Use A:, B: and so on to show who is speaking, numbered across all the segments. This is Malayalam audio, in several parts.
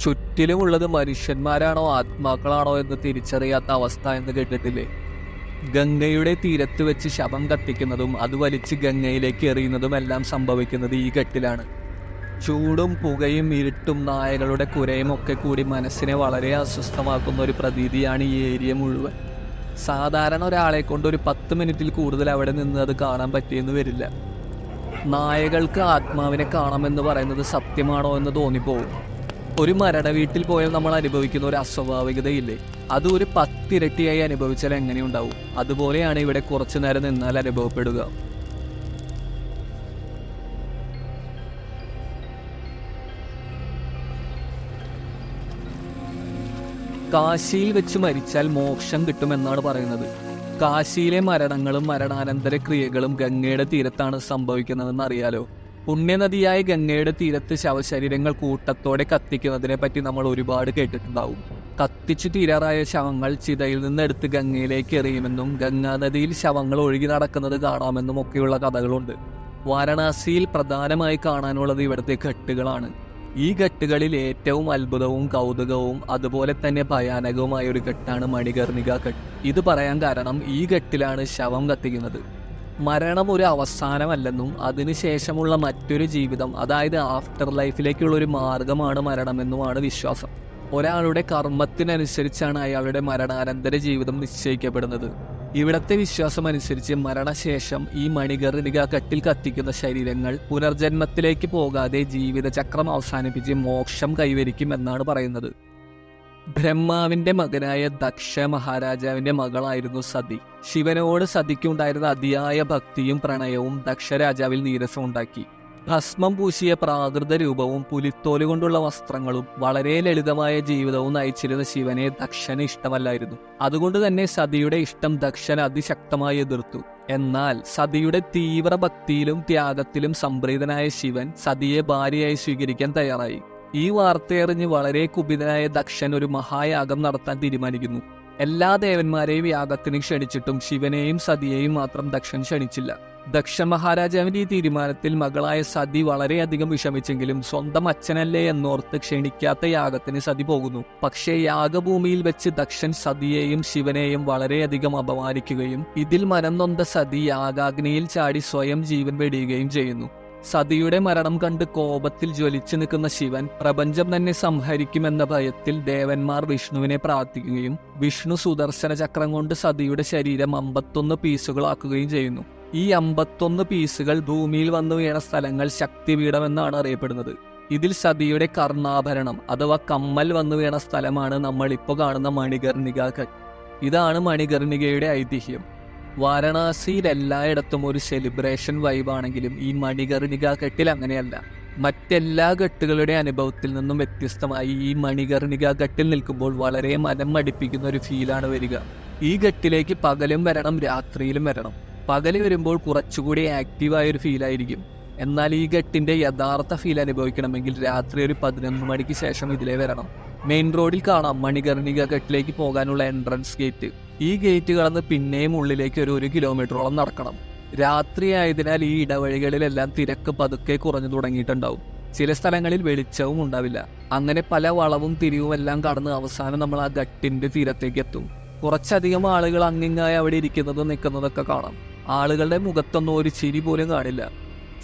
A: ചുറ്റിലുമുള്ളത് മനുഷ്യന്മാരാണോ ആത്മാക്കളാണോ എന്ന് തിരിച്ചറിയാത്ത അവസ്ഥ എന്ന് കേട്ടിട്ടില്ലേ? ഗംഗയുടെ തീരത്ത് വെച്ച് ശവം കത്തിക്കുന്നതും അത് വലിച്ച് ഗംഗയിലേക്ക് എറിയുന്നതും എല്ലാം സംഭവിക്കുന്നത് ഈ കെട്ടിലാണ്. ചൂടും പുകയും ഇരുട്ടും നായകളുടെ കുരയും ഒക്കെ കൂടി മനസ്സിനെ വളരെ അസ്വസ്ഥമാക്കുന്ന ഒരു പ്രതീതിയാണ് ഈ ഏരിയ മുഴുവൻ. സാധാരണ ഒരാളെ കൊണ്ട് ഒരു പത്ത് മിനിറ്റിൽ കൂടുതൽ അവിടെ നിന്ന് അത് കാണാൻ പറ്റിയെന്ന് വരില്ല. നായകൾക്ക് ആത്മാവിനെ കാണാമെന്ന് പറയുന്നത് സത്യമാണോ എന്ന് തോന്നിപ്പോവും. ഒരു മരണ വീട്ടിൽ പോയാൽ നമ്മൾ അനുഭവിക്കുന്ന ഒരു അസ്വാഭാവികതയില്ലേ? അത് ഒരു പത്തിരട്ടിയായി അനുഭവിച്ചാൽ എങ്ങനെയുണ്ടാവും അതുപോലെയാണ് ഇവിടെ കുറച്ചു നേരം നിന്നാൽ അനുഭവപ്പെടുക. കാശിയിൽ വെച്ച് മരിച്ചാൽ മോക്ഷം കിട്ടുമെന്നാണ് പറയുന്നത്. കാശിയിലെ മരണങ്ങളും മരണാനന്തര ക്രിയകളും ഗംഗയുടെ തീരത്താണ് സംഭവിക്കുന്നതെന്ന് അറിയാലോ? പുണ്യനദിയായ ഗംഗയുടെ തീരത്ത് ശവശരീരങ്ങൾ കൂട്ടത്തോടെ കത്തിക്കുന്നതിനെ പറ്റി നമ്മൾ ഒരുപാട് കേട്ടിട്ടുണ്ടാവും. കത്തിച്ചു തീരാറായ ശവങ്ങൾ ചിതയിൽ നിന്ന് എടുത്ത് ഗംഗയിലേക്ക് എറിയുമെന്നും ഗംഗാനദിയിൽ ശവങ്ങൾ ഒഴുകി നടക്കുന്നത് കാണാമെന്നും ഒക്കെയുള്ള കഥകളുണ്ട്. വാരണാസിയിൽ പ്രധാനമായി കാണാനുള്ളത് ഇവിടുത്തെ ഘട്ടുകളാണ്. ഈ ഘട്ടുകളിൽ ഏറ്റവും അത്ഭുതവും കൗതുകവും അതുപോലെ തന്നെ ഭയാനകവുമായ ഒരു ഘട്ടാണ് മണികർണിക ഘട്ട്. ഇത് പറയാൻ കാരണം ഈ ഘട്ടിലാണ് ശവം കത്തിക്കുന്നത്. മരണം ഒരു അവസാനമല്ലെന്നും അതിനുശേഷമുള്ള മറ്റൊരു ജീവിതം അതായത് ആഫ്റ്റർ ലൈഫിലേക്കുള്ള ഒരു മാർഗമാണ് മരണമെന്നുമാണ് വിശ്വാസം. ഒരാളുടെ കർമ്മത്തിനനുസരിച്ചാണ് അയാളുടെ മരണാനന്തര ജീവിതം നിശ്ചയിക്കപ്പെടുന്നത്. ഇവിടത്തെ വിശ്വാസം അനുസരിച്ച് മരണശേഷം ഈ മണികർണിക കട്ടിൽ കത്തിക്കുന്ന ശരീരങ്ങൾ പുനർജന്മത്തിലേക്ക് പോകാതെ ജീവിതചക്രം അവസാനിപ്പിച്ച് മോക്ഷം കൈവരിക്കും എന്നാണ് പറയുന്നത്. ബ്രഹ്മാവിന്റെ മകനായ ദക്ഷ മഹാരാജാവിന്റെ മകളായിരുന്നു സതി. ശിവനോട് സതിക്കുണ്ടായിരുന്ന അതിയായ ഭക്തിയും പ്രണയവും ദക്ഷരാജാവിൽ നീരസം ഉണ്ടാക്കി. ഭസ്മം പൂശിയ പ്രാകൃത രൂപവും പുലിത്തോൽ കൊണ്ടുള്ള വസ്ത്രങ്ങളും വളരെ ലളിതമായ ജീവിതവും നയിച്ചിരുന്ന ശിവനെ ദക്ഷന് ഇഷ്ടമല്ലായിരുന്നു. അതുകൊണ്ട് തന്നെ സതിയുടെ ഇഷ്ടം ദക്ഷൻ അതിശക്തമായി എതിർത്തു. എന്നാൽ സതിയുടെ തീവ്ര ഭക്തിയിലും ത്യാഗത്തിലും സംപ്രീതനായ ശിവൻ സതിയെ ഭാര്യയായി സ്വീകരിക്കാൻ തയ്യാറായി. ഈ വാർത്തയറിഞ്ഞ് വളരെ കുപിതനായ ദക്ഷൻ ഒരു മഹായാഗം നടത്താൻ തീരുമാനിക്കുന്നു. എല്ലാ ദേവന്മാരെയും യാഗത്തിന് ക്ഷണിച്ചിട്ടും ശിവനെയും സതിയെയും മാത്രം ദക്ഷൻ ക്ഷണിച്ചില്ല. ദക്ഷ മഹാരാജാവിന്റെ ഈ തീരുമാനത്തിൽ മകളായ സതി വളരെയധികം വിഷമിച്ചെങ്കിലും സ്വന്തം അച്ഛനല്ലേ എന്നോർത്ത് ക്ഷണിക്കാത്ത യാഗത്തിന് സതി പോകുന്നു. പക്ഷേ യാഗഭൂമിയിൽ വെച്ച് ദക്ഷൻ സതിയെയും ശിവനെയും വളരെയധികം അപമാനിക്കുകയും ഇതിൽ മനം നൊന്ത സതി യാഗാഗ്നിയിൽ ചാടി സ്വയം ജീവൻ വെടിയുകയും ചെയ്യുന്നു. സതിയുടെ മരണം കണ്ട് കോപത്തിൽ ജ്വലിച്ചു നിൽക്കുന്ന ശിവൻ പ്രപഞ്ചം തന്നെ സംഹരിക്കുമെന്ന ഭയത്തിൽ ദേവന്മാർ വിഷ്ണുവിനെ പ്രാർത്ഥിക്കുകയും വിഷ്ണു സുദർശന ചക്രം കൊണ്ട് സതിയുടെ ശരീരം അമ്പത്തൊന്ന് പീസുകളാക്കുകയും ചെയ്യുന്നു. ഈ അമ്പത്തൊന്ന് പീസുകൾ ഭൂമിയിൽ വന്നു വീണ സ്ഥലങ്ങൾ ശക്തിപീഠമെന്നാണ് അറിയപ്പെടുന്നത്. ഇതിൽ സതിയുടെ കർണാഭരണം അഥവാ കമ്മൽ വന്നു വീണ സ്ഥലമാണ് നമ്മൾ ഇപ്പോൾ കാണുന്ന മണികർണിക ഇതാണ് മണികർണികയുടെ ഐതിഹ്യം. വാരണാസിയിൽ എല്ലായിടത്തും ഒരു സെലിബ്രേഷൻ വൈബാണെങ്കിലും ഈ മണികർണിക ഘട്ടിൽ അങ്ങനെയല്ല. മറ്റെല്ലാ ഘട്ടുകളുടെ അനുഭവത്തിൽ നിന്നും വ്യത്യസ്തമായി ഈ മണികർണിക ഘട്ടിൽ നിൽക്കുമ്പോൾ വളരെ മനം മടിപ്പിക്കുന്ന ഒരു ഫീലാണ് വരിക. ഈ ഘട്ടിലേക്ക് പകലും വരണം രാത്രിയിലും വരണം. പകൽ വരുമ്പോൾ കുറച്ചുകൂടി ആക്റ്റീവായ ഒരു ഫീലായിരിക്കും എന്നാൽ ഈ ഘട്ടിന്റെ യഥാർത്ഥ ഫീൽ അനുഭവിക്കണമെങ്കിൽ രാത്രി ഒരു പതിനൊന്ന് മണിക്ക് ശേഷം ഇതിലേ വരണം. മെയിൻ റോഡിൽ കാണാം മണികർണിക ഘട്ടിലേക്ക് പോകാനുള്ള എൻട്രൻസ് ഗേറ്റ് ഈ ഗേറ്റ് കടന്ന് പിന്നെയും ഉള്ളിലേക്ക് ഒരു ഒരു കിലോമീറ്ററോളം നടക്കണം. രാത്രിയായതിനാൽ ഈ ഇടവഴികളിലെല്ലാം തിരക്ക് പതുക്കെ കുറഞ്ഞു തുടങ്ങിയിട്ടുണ്ടാവും. ചില സ്ഥലങ്ങളിൽ വെളിച്ചവും ഉണ്ടാവില്ല. അങ്ങനെ പല വളവും തിരിവും എല്ലാം കടന്ന് അവസാനം നമ്മൾ ആ ഗട്ടിന്റെ തീരത്തേക്ക് എത്തും. കുറച്ചധികം ആളുകൾ അങ്ങിങ്ങായി അവിടെ ഇരിക്കുന്നതും നിൽക്കുന്നതൊക്കെ കാണാം. ആളുകളുടെ മുഖത്തൊന്നും ഒരു ചിരി പോലും കാണില്ല.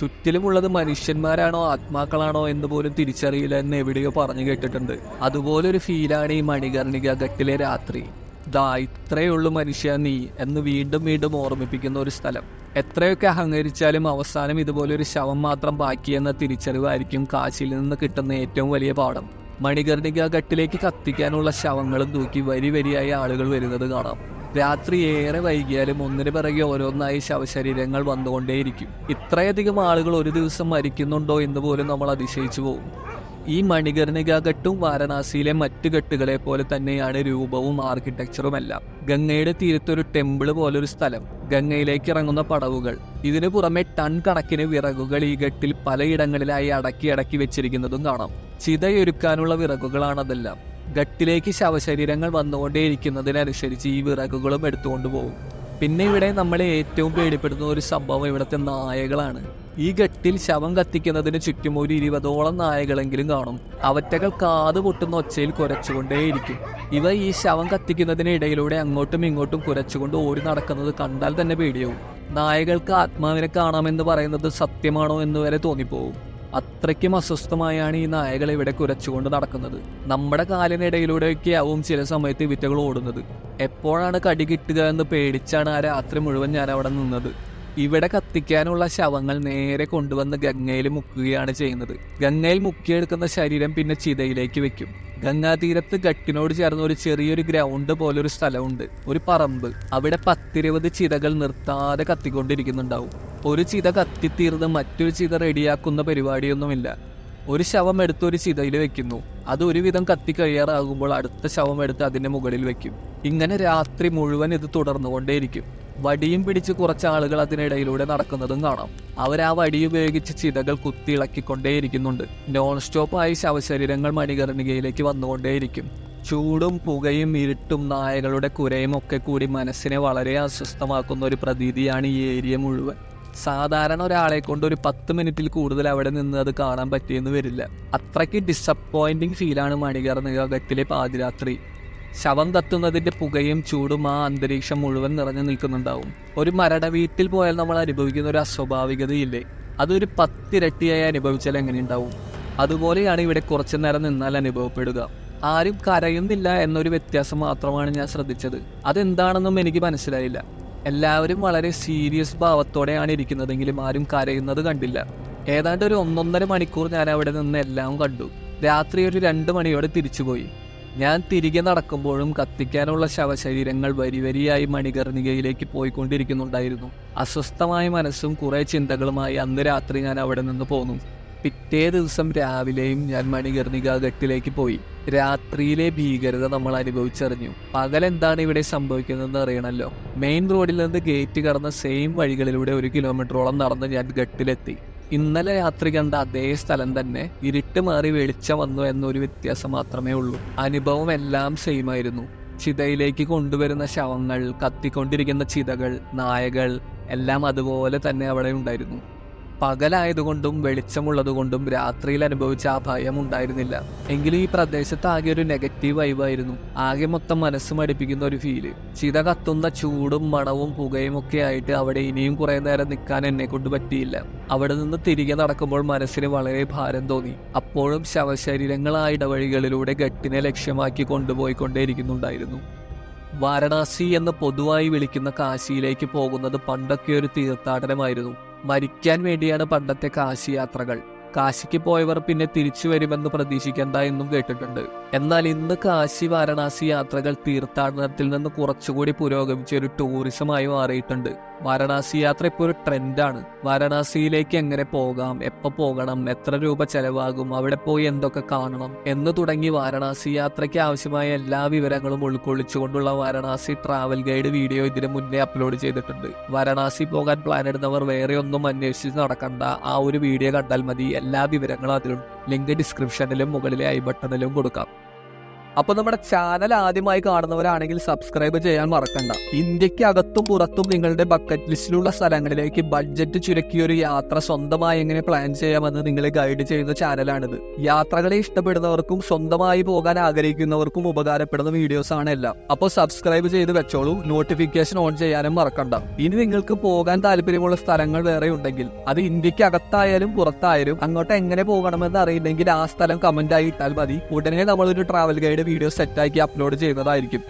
A: ചുറ്റിലുമുള്ളത് മനുഷ്യന്മാരാണോ ആത്മാക്കളാണോ എന്ന് പോലും തിരിച്ചറിയില്ല എന്ന് എവിടെയോ പറഞ്ഞു കേട്ടിട്ടുണ്ട്. അതുപോലൊരു ഫീലാണ് ഈ മണികർണിക ഘട്ടിലെ രാത്രി. ദാ ഇത്രയുള്ളൂ മനുഷ്യ നീ എന്ന് വീണ്ടും വീണ്ടും ഓർമ്മിപ്പിക്കുന്ന ഒരു സ്ഥലം. എത്രയൊക്കെ അഹങ്കരിച്ചാലും അവസാനം ഇതുപോലൊരു ശവം മാത്രം ബാക്കിയെന്ന തിരിച്ചറിവായിരിക്കും കാശിയിൽ നിന്ന് കിട്ടുന്ന ഏറ്റവും വലിയ പാഠം. മണികർണിക ഘട്ടിലേക്ക് കത്തിക്കാനുള്ള ശവങ്ങളും തൂക്കി വരി വരിയായി ആളുകൾ വരുന്നത് കാണാം. രാത്രി ഏറെ വൈകിയാലും ഒന്നിനു പിറകെ ഓരോന്നായി ശവശരീരങ്ങൾ വന്നുകൊണ്ടേയിരിക്കും. ഇത്രയധികം ആളുകൾ ഒരു ദിവസം മരിക്കുന്നുണ്ടോ എന്ന് പോലും നമ്മൾ അതിശയിച്ചു പോകും. ഈ മണികർണികാഘട്ടും വാരണാസിയിലെ മറ്റു ഘട്ടുകളെ പോലെ തന്നെയാണ് രൂപവും ആർക്കിടെക്ചറും എല്ലാം. ഗംഗയുടെ തീരത്തൊരു ടെമ്പിൾ പോലൊരു സ്ഥലം. ഗംഗയിലേക്ക് ഇറങ്ങുന്ന പടവുകൾ. ഇതിനു പുറമെ ടൺ കണക്കിന് വിറകുകൾ ഈ ഘട്ടിൽ പലയിടങ്ങളിലായി അടക്കി അടക്കി വെച്ചിരിക്കുന്നതും കാണാം. ചിതയൊരുക്കാനുള്ള വിറകുകളാണതെല്ലാം ഘട്ടിലേക്ക് ശവശരീരങ്ങൾ വന്നുകൊണ്ടേയിരിക്കുന്നതിനനുസരിച്ച് ഈ വിറകുകളും എടുത്തുകൊണ്ടുപോകും പിന്നെ ഇവിടെ നമ്മളെ ഏറ്റവും പേടിപ്പെടുന്ന ഒരു സംഭവം ഇവിടുത്തെ നായകളാണ്. ഈ ഗട്ടിൽ ശവം കത്തിക്കുന്നതിന് ചുറ്റും ഒരു ഇരുപതോളം നായകളെങ്കിലും കാണും. അവറ്റകൾ കാത് പൊട്ടുന്ന ഒച്ചയിൽ കുരച്ചുകൊണ്ടേയിരിക്കും. ഇവ ഈ ശവം കത്തിക്കുന്നതിന് ഇടയിലൂടെ അങ്ങോട്ടും ഇങ്ങോട്ടും കുരച്ചുകൊണ്ട് ഓടി നടക്കുന്നത് കണ്ടാൽ തന്നെ പേടിയാവും. നായകൾക്ക് ആത്മാവിനെ കാണാമെന്ന് പറയുന്നത് സത്യമാണോ എന്ന് വരെ തോന്നിപ്പോവും. അത്രയ്ക്കും അസ്വസ്ഥമായാണ് ഈ നായകൾ ഇവിടെ കുരച്ചുകൊണ്ട് നടക്കുന്നത്. നമ്മുടെ കാലിനിടയിലൂടെയൊക്കെയാവും ചില സമയത്ത് വിറ്റകൾ ഓടുന്നത്. എപ്പോഴാണ് കടി കിട്ടുക എന്ന് പേടിച്ചാണ് ആ രാത്രി മുഴുവൻ ഞാൻ അവിടെ നിന്നത്. ഇവിടെ കത്തിക്കാനുള്ള ശവങ്ങൾ നേരെ കൊണ്ടുവന്ന് ഗംഗയിൽ മുക്കുകയാണ് ചെയ്യുന്നത്. ഗംഗയിൽ മുക്കിയെടുക്കുന്ന ശരീരം പിന്നെ ചിതയിലേക്ക് വെക്കും. ഗംഗാതീരത്ത് ഗട്ടിനോട് ചേർന്ന് ഒരു ചെറിയൊരു ഗ്രൗണ്ട് പോലെ ഒരു സ്ഥലമുണ്ട്. ഒരു പറമ്പ്. അവിടെ പത്തിരുപത് ചിതകൾ നിർത്താതെ കത്തിക്കൊണ്ടിരിക്കുന്നുണ്ടാവും. ഒരു ചിത കത്തിത്തീർന്ന് മറ്റൊരു ചിത റെഡിയാക്കുന്ന പരിപാടിയൊന്നുമില്ല. ഒരു ശവം എടുത്ത് ഒരു ചിതയിൽ വെക്കുന്നു. അത് ഒരുവിധം കത്തി കഴിയാറാകുമ്പോൾ അടുത്ത ശവം എടുത്ത് അതിന്റെ മുകളിൽ വെക്കും. ഇങ്ങനെ രാത്രി മുഴുവൻ ഇത് തുടർന്നുകൊണ്ടേയിരിക്കും. വടിയും പിടിച്ച് കുറച്ച് ആളുകൾ അതിനിടയിലൂടെ നടക്കുന്നതും കാണാം. അവർ ആ വടി ഉപയോഗിച്ച് ചിതകൾ കുത്തിയിളക്കിക്കൊണ്ടേയിരിക്കുന്നുണ്ട് നോൺ സ്റ്റോപ്പായി ശവശരീരങ്ങൾ മണികർണികയിലേക്ക് വന്നുകൊണ്ടേയിരിക്കും. ചൂടും പുകയും ഇരുട്ടും നായകളുടെ കുരയും ഒക്കെ കൂടി മനസ്സിനെ വളരെ അസ്വസ്ഥമാക്കുന്ന ഒരു പ്രതീതിയാണ് ഈ ഏരിയ മുഴുവൻ. സാധാരണ ഒരാളെ കൊണ്ട് ഒരു പത്ത് മിനിറ്റിൽ കൂടുതൽ അവിടെ നിന്ന് അത് കാണാൻ പറ്റിയെന്ന് വരില്ല. അത്രയ്ക്ക് ഡിസപ്പോയിന്റിങ് ഫീലാണ് മണികർണികത്തിലെ പാതിരാത്രി. ശവം കത്തുന്നതിന്റെ പുകയും ചൂടും ആ അന്തരീക്ഷം മുഴുവൻ നിറഞ്ഞു നിൽക്കുന്നുണ്ടാവും. ഒരു മരട വീട്ടിൽ പോയാൽ നമ്മൾ അനുഭവിക്കുന്ന ഒരു അസ്വാഭാവികതയില്ലേ? അതൊരു പത്തിരട്ടിയായി അനുഭവിച്ചാൽ എങ്ങനെയുണ്ടാവും? അതുപോലെയാണ് ഇവിടെ കുറച്ചു നേരം നിന്നാൽ അനുഭവപ്പെടുക. ആരും കരയുന്നില്ല എന്നൊരു വ്യത്യാസം മാത്രമാണ് ഞാൻ ശ്രദ്ധിച്ചത്. അതെന്താണെന്നും എനിക്ക് മനസ്സിലായില്ല. എല്ലാവരും വളരെ സീരിയസ് ഭാവത്തോടെയാണ് ഇരിക്കുന്നതെങ്കിലും ആരും കരയുന്നത് കണ്ടില്ല. ഏതാണ്ട് ഒരു ഒന്നൊന്നര മണിക്കൂർ ഞാൻ അവിടെ നിന്ന് എല്ലാം കണ്ടു. രാത്രി ഒരു രണ്ട് മണിയോടെ തിരിച്ചുപോയി. ഞാൻ തിരികെ നടക്കുമ്പോഴും കത്തിക്കാനുള്ള ശവശരീരങ്ങൾ വരിവരിയായി മണികർണികയിലേക്ക് പോയിക്കൊണ്ടിരിക്കുന്നുണ്ടായിരുന്നു. അസ്വസ്ഥമായ മനസ്സും കുറേ ചിന്തകളുമായി അന്ന് രാത്രി ഞാൻ അവിടെ നിന്ന് പോന്നു. പിറ്റേ ദിവസം രാവിലെയും ഞാൻ മണികർണിക ഘട്ടിലേക്ക് പോയി. രാത്രിയിലെ ഭീകരത നമ്മൾ അനുഭവിച്ചറിഞ്ഞു. പകൽ എന്താണ് ഇവിടെ സംഭവിക്കുന്നതെന്ന് അറിയണല്ലോ. മെയിൻ റോഡിൽ നിന്ന് ഗേറ്റ് കടന്ന സെയിം വഴികളിലൂടെ ഒരു കിലോമീറ്ററോളം നടന്ന് ഞാൻ ഘട്ടിലെത്തി. ഇന്നലെ രാത്രി കണ്ട അതേ സ്ഥലം തന്നെ ഇരുട്ട് മാറി വെളിച്ചം വന്നു എന്നൊരു വ്യത്യാസം മാത്രമേ ഉള്ളൂ. അനുഭവം എല്ലാം സെയിം ആയിരുന്നു. ചിതയിലേക്ക് കൊണ്ടുവരുന്ന ശവങ്ങൾ കത്തിക്കൊണ്ടിരിക്കുന്ന ചിതകൾ നായകൾ എല്ലാം അതുപോലെ തന്നെ അവിടെ ഉണ്ടായിരുന്നു. പകലായതുകൊണ്ടും വെളിച്ചമുള്ളതുകൊണ്ടും രാത്രിയിൽ അനുഭവിച്ച ആ ഭയം ഉണ്ടായിരുന്നില്ല. എങ്കിലും ഈ പ്രദേശത്ത് ആകെ ഒരു നെഗറ്റീവ് വൈബായിരുന്നു ആകെ മൊത്തം മനസ്സ് മടിപ്പിക്കുന്ന ഒരു ഫീൽ ചിത കത്തുന്ന ചൂടും മണവും പുകയും ഒക്കെ ആയിട്ട് അവിടെ ഇനിയും കുറെ നേരം നിൽക്കാൻ എന്നെ കൊണ്ട് പറ്റിയില്ല. അവിടെ നിന്ന് തിരികെ നടക്കുമ്പോൾ മനസ്സിന് വളരെ ഭാരം തോന്നി. അപ്പോഴും ശവശരീരങ്ങൾ ആ ഇടവഴികളിലൂടെ ഗട്ടിനെ ലക്ഷ്യമാക്കി കൊണ്ടുപോയിക്കൊണ്ടേയിരിക്കുന്നുണ്ടായിരുന്നു. വാരണാസി എന്ന് പൊതുവായി വിളിക്കുന്ന കാശിയിലേക്ക് പോകുന്നത് പണ്ടൊക്കെ ഒരു തീർത്ഥാടനമായിരുന്നു. മരിക്കാൻ വേണ്ടിയാണ് പണ്ടത്തെ കാശി യാത്രകൾ കാശിക്ക് പോയവർ പിന്നെ തിരിച്ചു വരുമെന്ന് പ്രതീക്ഷിക്കേണ്ട എന്നും കേട്ടിട്ടുണ്ട്. എന്നാൽ ഇന്ന് കാശി വാരണാസി യാത്രകൾ തീർത്ഥാടനത്തിൽ നിന്ന് കുറച്ചുകൂടി പുരോഗമിച്ച ഒരു ടൂറിസമായി മാറിയിട്ടുണ്ട്. വാരണാസി യാത്ര ഇപ്പോൾ ഒരു ട്രെൻഡാണ്. വാരണാസിയിലേക്ക് എങ്ങനെ പോകാം? എപ്പോൾ പോകണം? എത്ര രൂപ ചെലവാകും? അവിടെ പോയി എന്തൊക്കെ കാണണം? എന്ന് തുടങ്ങി വാരണാസി യാത്രയ്ക്ക് ആവശ്യമായ എല്ലാ വിവരങ്ങളും ഉൾക്കൊള്ളിച്ചുകൊണ്ടുള്ള വാരണാസി ട്രാവൽ ഗൈഡ് വീഡിയോ ഇതിനു മുന്നേ അപ്ലോഡ് ചെയ്തിട്ടുണ്ട്. വാരണാസി പോകാൻ പ്ലാൻ ഇടുന്നവർ വേറെ ഒന്നും അന്വേഷിച്ച് നടക്കണ്ട. ആ ഒരു വീഡിയോ കണ്ടാൽ മതി. എല്ലാ വിവരങ്ങളും അതിലുണ്ട് ലിങ്ക് ഡിസ്ക്രിപ്ഷനിലും മുകളിലെ ഐ ബട്ടണിലും കൊടുക്കാം. അപ്പൊ നമ്മുടെ ചാനൽ ആദ്യമായി കാണുന്നവരാണെങ്കിൽ സബ്സ്ക്രൈബ് ചെയ്യാൻ മറക്കണ്ട. ഇന്ത്യയ്ക്ക് അകത്തും പുറത്തും നിങ്ങളുടെ ബക്കറ്റ് ലിസ്റ്റിലുള്ള സ്ഥലങ്ങളിലേക്ക് ബഡ്ജറ്റ് ചുരുക്കിയ ഒരു യാത്ര സ്വന്തമായി എങ്ങനെ പ്ലാൻ ചെയ്യാമെന്ന് നിങ്ങളെ ഗൈഡ് ചെയ്യുന്ന ചാനലാണിത് യാത്രകളെ ഇഷ്ടപ്പെടുന്നവർക്കും സ്വന്തമായി പോകാൻ ആഗ്രഹിക്കുന്നവർക്കും ഉപകാരപ്പെടുന്ന വീഡിയോസ് ആണ് എല്ലാം. അപ്പോൾ സബ്സ്ക്രൈബ് ചെയ്ത് വെച്ചോളൂ നോട്ടിഫിക്കേഷൻ ഓൺ ചെയ്യാനും മറക്കണ്ട. ഇനി നിങ്ങൾക്ക് പോകാൻ താല്പര്യമുള്ള സ്ഥലങ്ങൾ വേറെ ഉണ്ടെങ്കിൽ അത് ഇന്ത്യയ്ക്ക് അകത്തായാലും പുറത്തായാലും അങ്ങോട്ട് എങ്ങനെ പോകണമെന്ന് അറിയില്ലെങ്കിൽ ആ സ്ഥലം കമന്റ് ആയി ഇട്ടാൽ മതി. ഉടനെ നമ്മളൊരു ട്രാവൽ ഗൈഡ് വീഡിയോ സെറ്റാക്കി അപ്ലോഡ് ചെയ്യുന്നതായിരിക്കും.